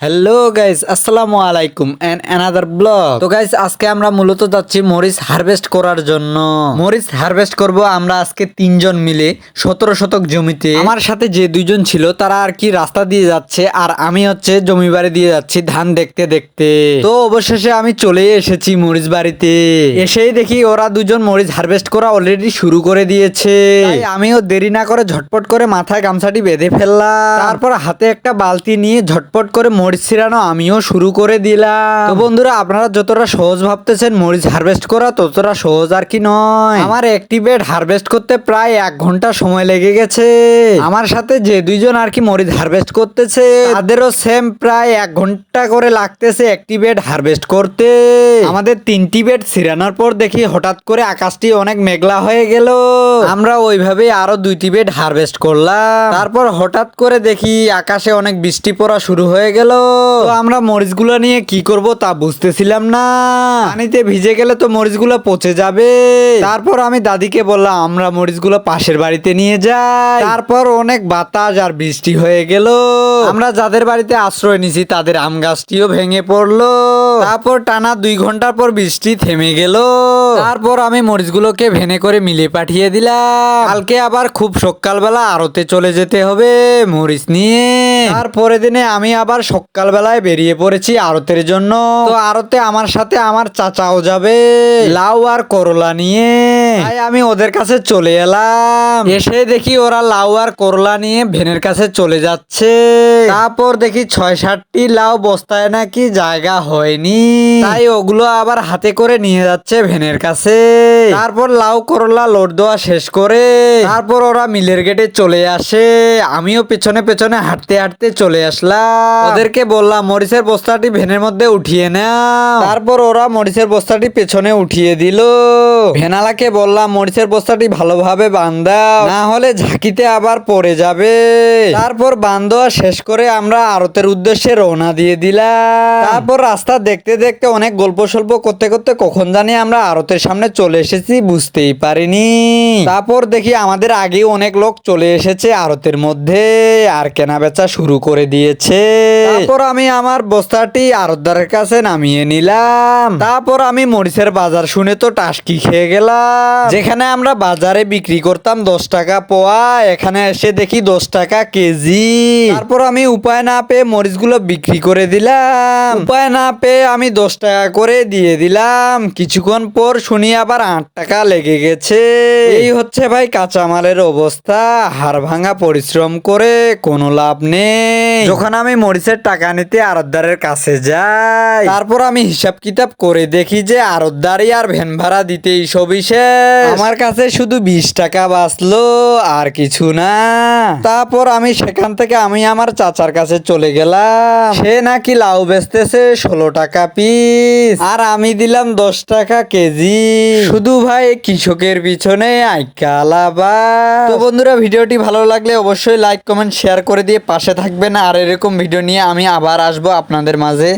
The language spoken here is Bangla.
হ্যালো গাইস আসসালামু আলাইকুম এন্ড অ্যানাদার ব্লগ তো গাইস আজকে আমরা মূলত যাচ্ছি মরিচ হারভেস্ট করার জন্য। মরিচ হারভেস্ট করব আমরা আজকে তিনজন মিলে, সতেরো শতক জমিতে। আমার সাথে যে দুইজন ছিল, তারা আর কি রাস্তা দিয়ে যাচ্ছে, আর আমি হচ্ছে জমি বাড়ি দিয়ে যাচ্ছি ধান দেখতে দেখতে। তো, অবশেষে আমি চলে এসেছি মরিচ বাড়িতে। এসেই দেখি ওরা দুজন মরিচ হারভেস্ট করা অলরেডি শুরু করে দিয়েছে। আমিও দেরি না করে ঝটপট করে মাথায় গামছাটি বেঁধে ফেললাম। তারপর হাতে একটা বালতি নিয়ে ঝটপট করে মরিচ ছিড়ানো আমিও শুরু করে দিলাম। তো বন্ধুরা আপনারা যতটা সহজ ভাবতেছেন মরিচ হারভেস্ট করা ততটা সহজ আর কি নয়। আমার একটি বেড হারভেস্ট করতে প্রায় এক ঘণ্টা সময় লেগে গেছে। আমার সাথে যে দুইজন আর কি মরিচ হারভেস্ট করতেছে তাদেরও সেম প্রায় এক ঘণ্টা করে লাগতেছে একটি বেড হারভেস্ট করতে। আমাদের তিনটি বেড ছিড়ানোর পর দেখি হঠাৎ করে আকাশটি অনেক মেঘলা হয়ে গেল। আমরা ওইভাবে আরও দুইটি বেড হারভেস্ট করলাম। তারপর হঠাৎ করে দেখি আকাশে অনেক বৃষ্টি পড়া শুরু হয়ে গেল। তো আমরা মরিচগুলো নিয়ে কি করব তা বুঝতেছিলাম না। পানিতে ভিজে গেলে তো মরিচগুলো পচে যাবে। তারপর আমি দাদিকে বললাম, আমরা মরিচগুলো পাশের বাড়িতে নিয়ে যাই। তারপর অনেক বাতাস আর বৃষ্টি হয়ে গেল। আমরা যাদের বাড়িতে আশ্রয় নিছি, তাদের আম গাছটিও ভেঙে পড়ল। তারপর টানা দুই ঘণ্টার পর বৃষ্টি থেমে গেল। তারপর আমি মরিচগুলোকে ভেনে করে মিলে পাঠিয়ে দিলাম। কালকে আবার খুব সকালবেলা আড়তে চলে যেতে হবে মরিচ নিয়ে। তারপরে দিনে আমি আবার সকালবেলায় বেরিয়ে পড়েছি আড়তের জন্য। তো আড়তে আমার সাথে আমার চাচাও যাবে। লাউ আর করলা নিয়ে। তাই আমি ওদের কাছে চলে এলাম। এসে দেখি ওরা লাউ আর করলা নিয়ে ভেনের কাছে চলে যাচ্ছে। তারপর দেখি ছয় সাতটি লাউ বস্তায় নাকি জায়গা হয়নি। তাই ওগুলো আবার হাতে করে নিয়ে যাচ্ছে ভেনের কাছে। তারপর লাউ করলা লোড দেওয়া শেষ করে। তারপর ওরা মিলের গেটে চলে আসে। আমিও পেছনে পেছনে হাঁটতে হাঁটতে চলে আসলাম। ওদেরকে বললাম মরিচের বস্তাটি ভেনের মধ্যে উঠিয়ে নাও। তারপর ওরা মরিচের বস্তাটি পেছনে উঠিয়ে দিল। ভেনালাকে বললাম মরিচের বস্তাটি ভালোভাবে বান্ধাও না হলে ঝাঁকিতে আবার পড়ে যাবে। তারপর বান্ধোয়া শেষ করে আমরা আরতের উদ্দেশ্যে রওনা দিয়ে দিলাম। তারপর রাস্তা দেখতে দেখতে অনেক গল্প সল্প করতে করতে কখন জানি আমরা আড়তের সামনে চলে এসেছি বুঝতেই পারিনি। তারপর দেখি আমাদের আগে অনেক লোক চলে এসেছে আড়তের মধ্যে আর কেনা বেচা শুরু করে দিয়েছে। তারপর আমি আমার বস্তাটি আড়তদারের কাছে নামিয়ে নিলাম। তারপর আমি মরিচের বাজার শুনে তো টাসকি খেয়ে গেলাম। যেখানে আমরা বাজারে বিক্রি করতাম দশ টাকা পোয়া, এখানে এসে দেখি দশ টাকা কেজি। তারপর আমি উপায় না পেয়ে মরিচগুলো বিক্রি করে দিলাম। উপায় না পেয়ে আমি দশ টাকা করে দিয়ে দিলাম। কিছুক্ষণ পর শুনি আবার আট টাকা লেগে গেছে। এই হচ্ছে ভাই কাঁচামালের অবস্থা। হাড় ভাঙা পরিশ্রম করে কোনো লাভ নেই। যখন আমি মরিচের টাকা নিতে আরতদারের কাছে যাই। তারপর আমি হিসাব কিতাব করে দেখি যে আরতদারি আর ভ্যান ভাড়া দিতেই সবই শেষ আমার কাছে শুধু বিশ টাকা বাঁচলো আর কিছু না। তারপর আমি সেখান থেকে আমি আমার চাচার কাছে চলে গেলাম। সে নাকি লাউ বেচতেছে ষোলো টাকা পিস। আর আমি দিলাম দশ টাকা কেজি। শুধু ভাই কৃষকের পিছনে তো বন্ধুরা ভিডিওটি ভালো লাগলে অবশ্যই লাইক কমেন্ট শেয়ার করে দিয়ে পাশে থাকবেন। আর এরকম ভিডিও নিয়ে আমি আবার আসব আপনাদের মাঝে।